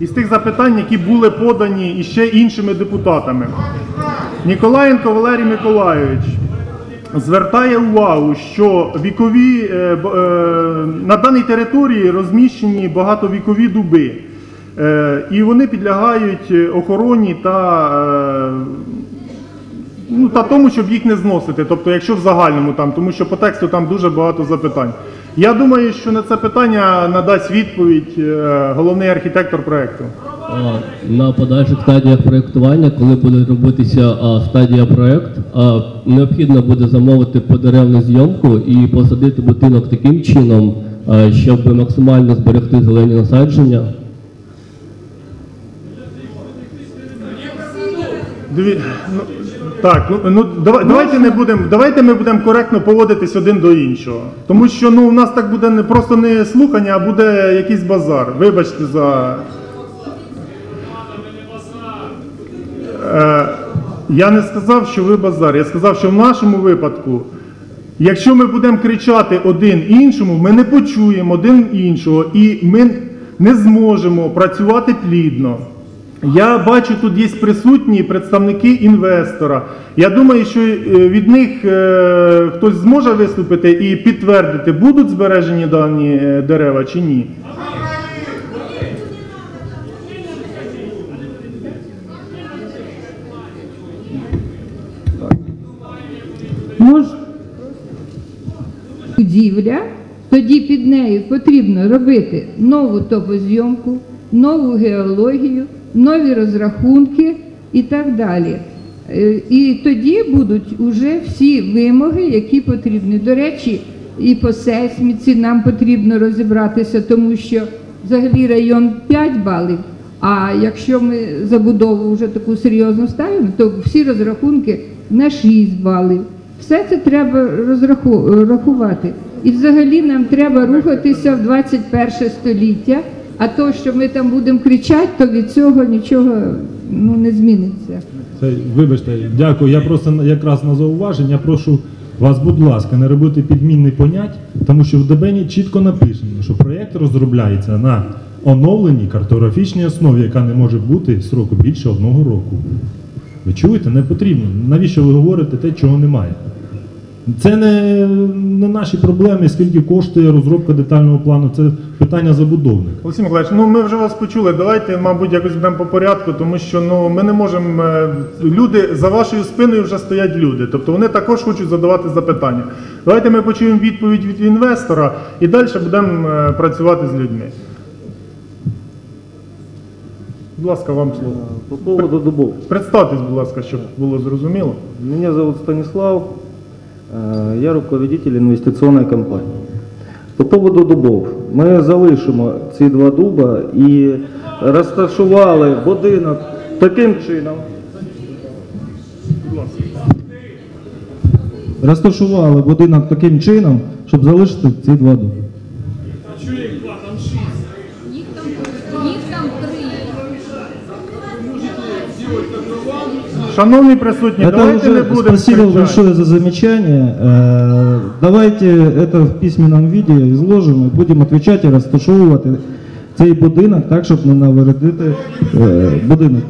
із тих запитань, які були подані іще іншими депутатами. Ніколаєнко Валерій Миколайович звертає увагу, що вікові е, е, на даній території розміщені багатовікові дуби, Е, і вони підлягають охороні та, ну, та тому, щоб їх не зносити. Тобто, якщо в загальному там, тому що по тексту там дуже багато запитань. Я думаю, що на це питання надасть відповідь е, головний архітектор проекту. А, На подальших стадіях проєктування, коли буде робитися а, стадія проєкт, а, необхідно буде замовити подеревну зйомку і посадити будинок таким чином, а, щоб максимально зберегти зелені насадження. Дві... Ну, так, ну, ну давай, давайте не будемо. Давайте ми будемо коректно поводитись один до іншого. Тому що ну, у нас так буде не просто не слухання, а буде якийсь базар. Вибачте за. Е, я не сказав, що ви базар. Я сказав, що в нашому випадку, якщо ми будемо кричати один іншому, ми не почуємо один іншого і ми не зможемо працювати плідно. Я бачу, тут є присутні представники інвестора. Я думаю, що е, від них е, хтось зможе виступити і підтвердити, будуть збережені дані е, дерева чи ні. Мож... будівля, тоді під нею потрібно робити нову топозйомку, нову геологію, нові розрахунки і так далі. Е, І тоді будуть уже всі вимоги, які потрібні. До речі, і по сейсміці нам потрібно розібратися, тому що взагалі район 5 балів. А якщо ми забудову вже таку серйозну ставимо, то всі розрахунки на 6 балів. Все це треба розраху- рахувати. І взагалі нам треба рухатися в 21 століття, а то, що ми там будемо кричати, то від цього нічого ну, не зміниться. Це, вибачте, дякую. Я просто якраз на зауваження прошу вас, будь ласка, не робити підмінний понять, тому що в ДБНі чітко написано, що проєкт розробляється на оновленій картографічній основі, яка не може бути строку більше одного року. Ви чуєте, не потрібно. Навіщо ви говорите те, чого немає? Це не, не наші проблеми, скільки коштує розробка детального плану, це питання забудовника. Олексій Миколаївич, ну ми вже вас почули. Давайте, мабуть, якось будемо по порядку, тому що ну ми не можемо. е, Люди за вашою спиною вже стоять люди. Тобто вони також хочуть задавати запитання. Давайте ми почуємо відповідь від інвестора і далі будемо е, працювати з людьми. Будь ласка, вам слово. По поводу дубов. Представтесь, будь ласка, щоб було зрозуміло. Меня зовут Станислав, э, я руководитель інвестиційної компанії. По поводу дубов. Ми залишимо ці два дуба і розташували будинок таким чином. Розташували будинок таким чином, щоб залишити ці два дуби. Шановні присутні, Это давайте не уже будемо спасибо кричати. большое за замечание. Э, Давайте это в письменном виде изложим і будемо отвечать і розташовувати цей будинок так, щоб не навредити е, будинок.